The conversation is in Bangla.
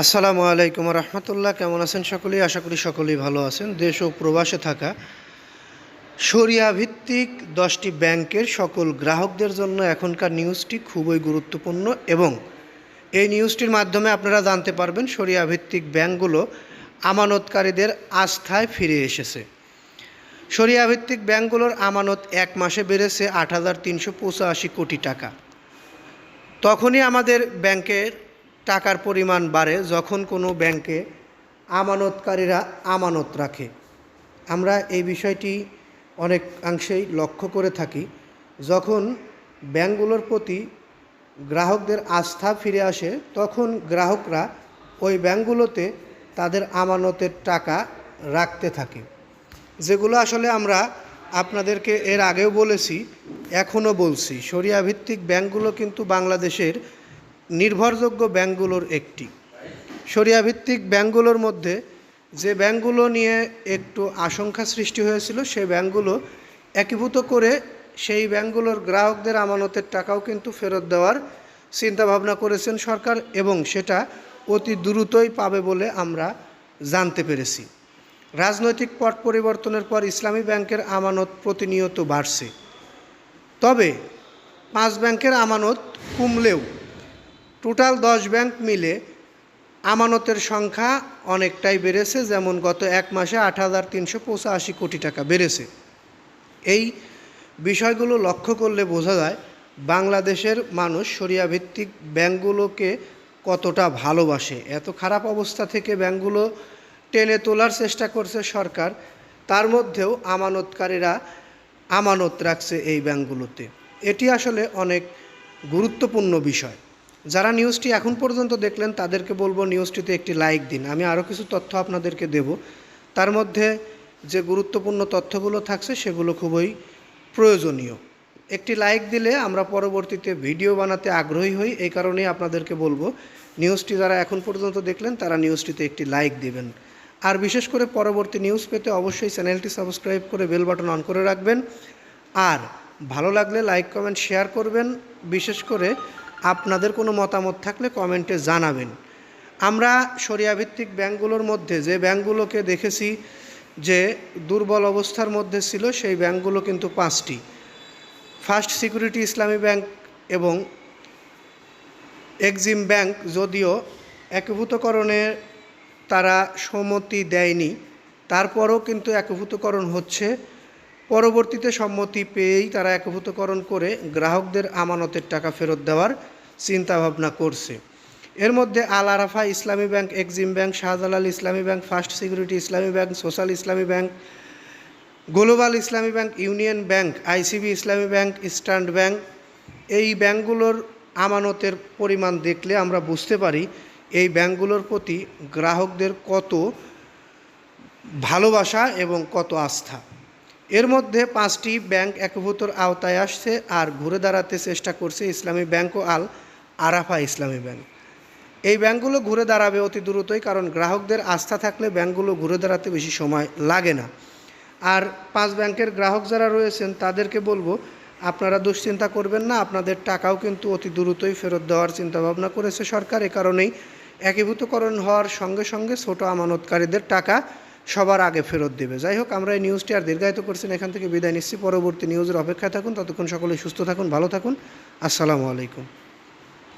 আসসালামু আলাইকুম রহমতুল্লাহ, কেমন আছেন সকলেই? আশা করি সকলেই ভালো আছেন। দেশ ও প্রবাসে থাকা সরিয়া ভিত্তিক দশটি ব্যাংকের সকল গ্রাহকদের জন্য এখনকার নিউজটি খুবই গুরুত্বপূর্ণ এবং এই নিউজটির মাধ্যমে আপনারা জানতে পারবেন সরিয়া ভিত্তিক ব্যাংকগুলো আমানতকারীদের আস্থায় ফিরে এসেছে। সরিয়া ভিত্তিক ব্যাংকগুলোর আমানত এক মাসে বেড়েছে আট হাজার তিনশো পঁচাশি কোটি টাকা। তখনই আমাদের ব্যাংকের টাকার পরিমাণ বাড়ে যখন কোনো ব্যাংকে আমানতকারীরা আমানত রাখে। আমরা এই বিষয়টি অনেকাংশেই লক্ষ্য করে থাকি। যখন ব্যাংকগুলোর প্রতি গ্রাহকদের আস্থা ফিরে আসে, তখন গ্রাহকরা ওই ব্যাংকগুলোতে তাদের আমানতের টাকা রাখতে থাকে। যেগুলো আসলে আমরা আপনাদেরকে এর আগেও বলেছি, এখনও বলছি। সরিয়া ভিত্তিক ব্যাংকগুলো কিন্তু বাংলাদেশের নির্ভরযোগ্য ব্যাংকগুলোর একটি। সরিয়া ভিত্তিক ব্যাংকগুলোর মধ্যে যে ব্যাংকগুলো নিয়ে একটু আশঙ্কা সৃষ্টি হয়েছিল, সেই ব্যাংকগুলো একীভূত করে সেই ব্যাংকগুলোর গ্রাহকদের আমানতের টাকাও কিন্তু ফেরত দেওয়ার চিন্তাভাবনা করেছেন সরকার এবং সেটা অতি দ্রুতই পাবে বলে আমরা জানতে পেরেছি। রাজনৈতিক পট পরিবর্তনের পর ইসলামী ব্যাংকের আমানত প্রতিনিয়ত বাড়ছে। তবে পাঁচ ব্যাংকের আমানত কমলেও টোটাল দশ ব্যাংক মিলে আমানতের সংখ্যা অনেকটাই বেড়েছে, যেমন গত এক মাসে আট হাজার তিনশো পঁচাশি কোটি টাকা বেড়েছে। এই বিষয়গুলো লক্ষ্য করলে বোঝা যায় বাংলাদেশের মানুষ সরিয়া ভিত্তিক ব্যাংকগুলোকে কতটা ভালোবাসে। এত খারাপ অবস্থা থেকে ব্যাংকগুলো টেনে তোলার চেষ্টা করছে সরকার, তার মধ্যেও আমানতকারীরা আমানত রাখছে এই ব্যাংকগুলোতে। এটি আসলে অনেক গুরুত্বপূর্ণ বিষয়। যারা নিউজটি এখন পর্যন্ত দেখলেন, তাদেরকে বলব নিউজটিতে একটি লাইক দিন। আমি আরও কিছু তথ্য আপনাদেরকে দেব। তার মধ্যে যে গুরুত্বপূর্ণ তথ্যগুলো থাকছে, সেগুলো খুবই প্রয়োজনীয়। একটি লাইক দিলে আমরা পরবর্তীতে ভিডিও বানাতে আগ্রহী হই। এই কারণেই আপনাদেরকে বলব নিউজটি যারা এখন পর্যন্ত দেখলেন, তারা নিউজটিতে একটি লাইক দিবেন। আর বিশেষ করে পরবর্তী নিউজ পেতে অবশ্যই চ্যানেলটি সাবস্ক্রাইব করে বেল বাটন অন করে রাখবেন। আর ভালো লাগলে লাইক কমেন্ট শেয়ার করবেন। বিশেষ করে আপনাদের কোনো মতামত থাকলে কমেন্টে জানাবেন। আমরা সরিয়াভিত্তিক ব্যাংকগুলোর মধ্যে যে ব্যাংকগুলোকে দেখেছি যে দুর্বল অবস্থার মধ্যে ছিল, সেই ব্যাংকগুলো কিন্তু পাঁচটি। ফার্স্ট সিকিউরিটি ইসলামী ব্যাংক এবং এক্সিম ব্যাংক যদিও একীভূতকরণে তারা সম্মতি দেয়নি, তারপরও কিন্তু একীভূতকরণ হচ্ছে। পরবর্তীতে সম্মতি পেয়েই তারা একভূতকরণ করে গ্রাহকদের আমানতের টাকা ফেরত দেওয়ার চিন্তাভাবনা করছে। এর মধ্যে আল আরাফা ইসলামী bank, Exim bank, Shahjalal Islami bank, first security Islami bank, social Islami bank, global Islami bank, union bank, ICB Islami bank, eastern bank. এই ব্যাংকগুলোর আমানতের পরিমাণ দেখলে আমরা বুঝতে পারি এই ব্যাংকগুলোর প্রতি গ্রাহকদের কত ভালোবাসা এবং কত আস্থা। এর মধ্যে পাঁচটি ব্যাংক একভূতর আওতায় আসছে আর ঘুরে দাঁড়াতে চেষ্টা করছে ইসলামী ব্যাংক ও আল আরাফা ইসলামী ব্যাংক। এই ব্যাংকগুলো ঘুরে দাঁড়াবে অতি দ্রুতই কারণ গ্রাহকদের আস্থা থাকলে ব্যাংকগুলো ঘুরে দাঁড়াতে বেশি সময় লাগে না। আর পাঁচ ব্যাংকের গ্রাহক যারা রয়েছেন, তাদেরকে বলব, আপনারা দুশ্চিন্তা করবেন না, আপনাদের টাকাও কিন্তু অতি দ্রুতই ফেরত দেওয়ার চিন্তাভাবনা করেছে সরকার। এ কারণেই একীভূতকরণ হওয়ার সঙ্গে সঙ্গে ছোট আমানতকারীদের টাকা সবার আগে ফেরত দেবে। যাই হোক, আমরা এই নিউজটি আর দীর্ঘায়িত করছেন এখান থেকে বিদায় নিচ্ছি। পরবর্তী নিউজের অপেক্ষায় থাকুন, ততক্ষণ সকলে সুস্থ থাকুন, ভালো থাকুন। আসসালামু আলাইকুম।